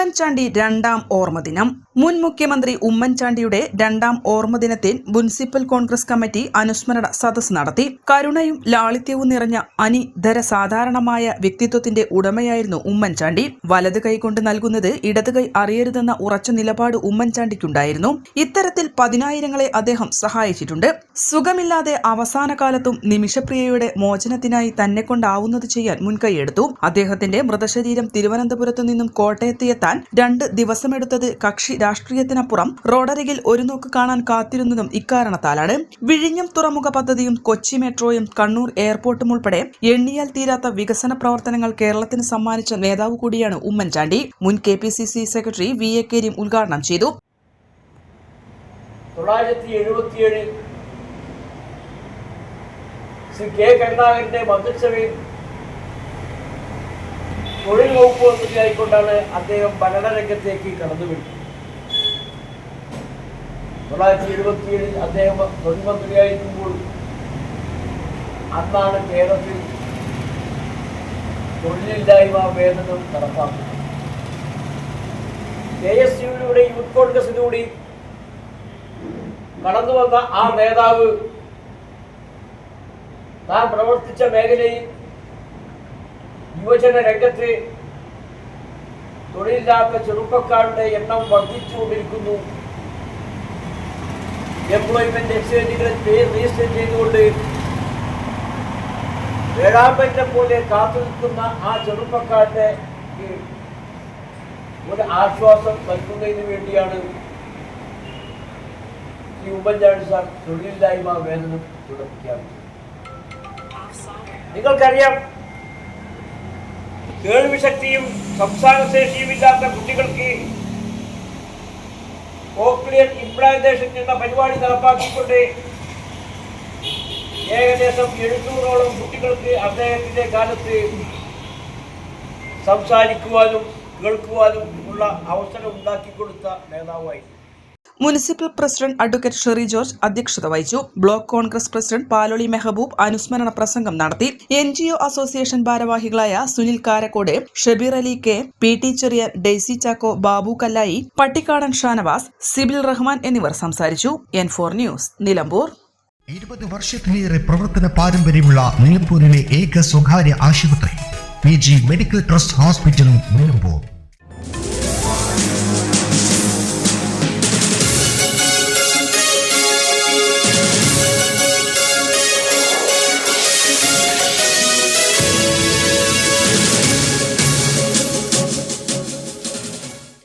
ഉമ്മൻചാണ്ടി രണ്ടാം ഓർമ്മദിനം. മുൻ മുഖ്യമന്ത്രി ഉമ്മൻചാണ്ടിയുടെ രണ്ടാം ഓർമ്മദിനത്തിൽ മുനിസിപ്പൽ കോൺഗ്രസ് കമ്മിറ്റി അനുസ്മരണ സദസ് നടത്തി. കരുണയും ലാളിത്യവും നിറഞ്ഞ അനിതര സാധാരണമായ വ്യക്തിത്വത്തിന്റെ ഉടമയായിരുന്നു ഉമ്മൻചാണ്ടി. വലത് കൈകൊണ്ട് നൽകുന്നത് ഇടത് കൈ അറിയരുതെന്ന ഉറച്ച നിലപാട് ഉമ്മൻചാണ്ടിക്കുണ്ടായിരുന്നു. ഇത്തരത്തിൽ പതിനായിരങ്ങളെ അദ്ദേഹം സഹായിച്ചിട്ടുണ്ട്. സുഖമില്ലാതെ അവസാന കാലത്തും നിമിഷപ്രിയയുടെ മോചനത്തിനായി തന്നെ കൊണ്ടാവുന്നത് ചെയ്യാൻ മുൻകൈയെടുത്തു. അദ്ദേഹത്തിന്റെ മൃതശരീരം തിരുവനന്തപുരത്തു നിന്നും കോട്ടയത്തെത്താൻ രണ്ട് ദിവസമെടുത്തത് കക്ഷി രാഷ്ട്രീയത്തിനപ്പുറം റോഡരികിൽ ഒരു നോക്ക് കാണാൻ കാത്തിരുന്നതും ഇക്കാരണത്താലാണ്. വിഴിഞ്ഞം തുറമുഖ പദ്ധതിയും കൊച്ചി മെട്രോയും കണ്ണൂർ എയർപോർട്ടും ഉൾപ്പെടെ എണ്ണിയാൽ തീരാത്ത വികസന പ്രവർത്തനങ്ങൾ കേരളത്തിന് സമ്മാനിച്ച നേതാവ് കൂടിയാണ് ഉമ്മൻചാണ്ടി. മുൻ K P C C secretary V A Kareem ഉദ്ഘാടനം ചെയ്തു. ശ്രീ കെ കരുണാകരന്റെ മന്ത്രിസഭയിൽ തൊഴിൽ വകുപ്പ് മന്ത്രിയായിക്കൊണ്ടാണ് അദ്ദേഹം ഭരണരംഗത്തേക്ക് കടന്നുവിട്ടത് തൊള്ളായിരത്തി എഴുപത്തിയേഴിൽ അദ്ദേഹം തൊഴിൽ മന്ത്രിയായിരിക്കുമ്പോൾ അന്നാണ് കേരളത്തിൽ തൊഴിലില്ലായ്മ വേതനം നടപ്പാക്കുന്നത്. കെ എസ് യുവിലൂടെ യൂത്ത് കോൺഗ്രസിലൂടെ കടന്നു വന്ന ആ നേതാവ് താൻ പ്രവർത്തിച്ച മേഖലയിൽ യുവജന രംഗത്ത് തൊഴിലില്ലാത്ത ചെറുപ്പക്കാരുടെ എണ്ണം വർദ്ധിച്ചുകൊണ്ടിരിക്കുന്നു. എംപ്ലോയ്മെന്റ് എക്സ്ചേഞ്ചുകളിൽ പേര് രജിസ്റ്റർ ചെയ്തുകൊണ്ട് വേഴാമ്പലിനെ പോലെ കാത്തു നിൽക്കുന്ന ആ ചെറുപ്പക്കാരുടെ ഒരു ആശ്വാസം നൽകുന്നതിന് വേണ്ടിയാണ് ഈ ഉമ്മൻചാണ്ടി സാർ തൊഴിലില്ലായ്മ വേതനം തുടർത്തിയാണ് നിങ്ങൾക്കറിയാം കേൾവി ശക്തിയും സംസാര ശേഷിയും ഇല്ലാത്ത കുട്ടികൾക്ക് കോക്ലിയർ ഇംപ്ലാന്റേഷൻ എന്ന പരിപാടി നടപ്പാക്കിക്കൊണ്ട് ഏകദേശം എഴുന്നൂറോളം കുട്ടികൾക്ക് അദ്ദേഹത്തിന്റെ കാലത്ത് സംസാരിക്കുവാനും കേൾക്കുവാനും ഉള്ള അവസരം ഉണ്ടാക്കി കൊടുത്ത നേതാവായിരുന്നു. Municipal president advocate Sherry George അധ്യക്ഷത വഹിച്ചു. ബ്ലോക്ക് കോൺഗ്രസ് പ്രസിഡന്റ് പാലോളി മെഹബൂബ് അനുസ്മരണ പ്രസംഗം നടത്തി. എൻ ജി ഒ അസോസിയേഷൻ ഭാരവാഹികളായ Sunil Karakkode Shabeer Ali K P T Cheriyan Daisy Chacko Babu Kallayi Pattikkadan Shanavas Sibil Rahman എന്നിവർ സംസാരിച്ചു. N four news Nilambur. ഇരുപത് വർഷത്തിലേറെ പ്രവർത്തന പാരമ്പര്യമുള്ള നിലമ്പൂരിലെ ഏക സ്വകാര്യ ആശുപത്രി P G medical trust hospital Nilambur.